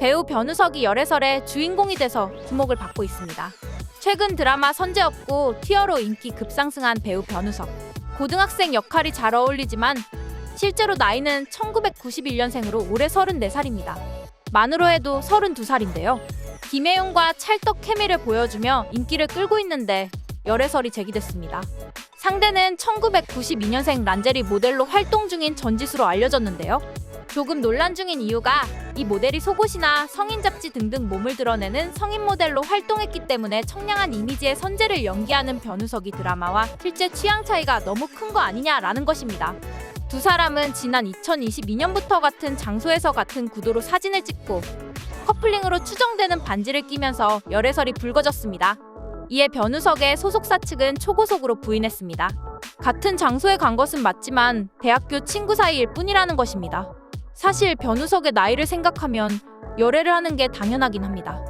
배우 변우석이 열애설의 주인공이 돼서 주목을 받고 있습니다. 최근 드라마 선제업고 티어로 인기 급상승한 배우 변우석. 고등학생 역할이 잘 어울리지만 실제로 나이는 1991년생으로 올해 34살입니다. 만으로 해도 32살인데요. 김혜용과 찰떡 케미를 보여주며 인기를 끌고 있는데 열애설이 제기됐습니다. 상대는 1992년생 란제리 모델로 활동 중인 전지수로 알려졌는데요. 조금 논란 중인 이유가 이 모델이 속옷이나 성인 잡지 등등 몸을 드러내는 성인 모델로 활동했기 때문에 청량한 이미지의 선재를 연기하는 변우석이 드라마와 실제 취향 차이가 너무 큰 거 아니냐라는 것입니다. 두 사람은 지난 2022년부터 같은 장소에서 같은 구도로 사진을 찍고 커플링으로 추정되는 반지를 끼면서 열애설이 불거졌습니다. 이에 변우석의 소속사 측은 초고속으로 부인했습니다. 같은 장소에 간 것은 맞지만 대학교 친구 사이일 뿐이라는 것입니다. 사실 변우석의 나이를 생각하면 열애를 하는 게 당연하긴 합니다.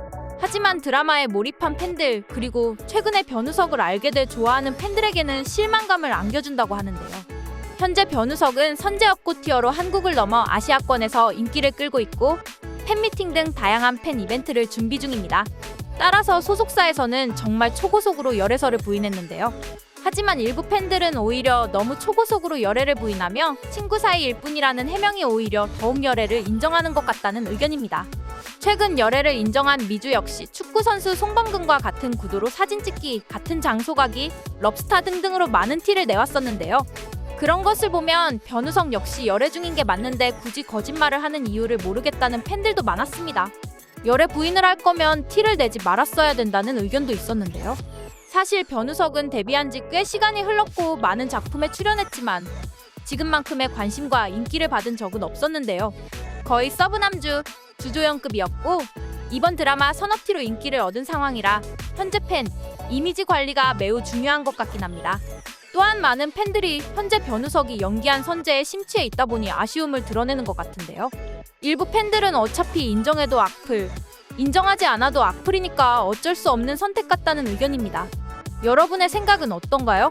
하지만 드라마에 몰입한 팬들 그리고 최근에 변우석을 알게 돼 좋아하는 팬들에게는 실망감을 안겨준다고 하는데요. 현재 변우석은 선제업 고 티어로 한국을 넘어 아시아권에서 인기를 끌고 있고 팬미팅 등 다양한 팬 이벤트를 준비 중입니다. 따라서 소속사에서는 정말 초고속으로 열애설을 부인했는데요. 하지만 일부 팬들은 오히려 너무 초고속으로 열애를 부인하며 친구 사이일 뿐이라는 해명이 오히려 더욱 열애를 인정하는 것 같다는 의견입니다. 최근 열애를 인정한 미주 역시 축구 선수 송범근과 같은 구도로 사진 찍기, 같은 장소 가기, 럽스타 등등으로 많은 티를 내왔었는데요. 그런 것을 보면 변우석 역시 열애 중인 게 맞는데 굳이 거짓말을 하는 이유를 모르겠다는 팬들도 많았습니다. 열애 부인을 할 거면 티를 내지 말았어야 된다는 의견도 있었는데요. 사실 변우석은 데뷔한 지 꽤 시간이 흘렀고 많은 작품에 출연했지만 지금만큼의 관심과 인기를 받은 적은 없었는데요. 거의 서브남주 주조연급이었고 이번 드라마 선업티로 인기를 얻은 상황이라 현재 팬 이미지 관리가 매우 중요한 것 같긴 합니다. 또한 많은 팬들이 현재 변우석이 연기한 선재에 심취해 있다 보니 아쉬움을 드러내는 것 같은데요. 일부 팬들은 어차피 인정해도 악플, 인정하지 않아도 악플이니까 어쩔 수 없는 선택 같다는 의견입니다. 여러분의 생각은 어떤가요?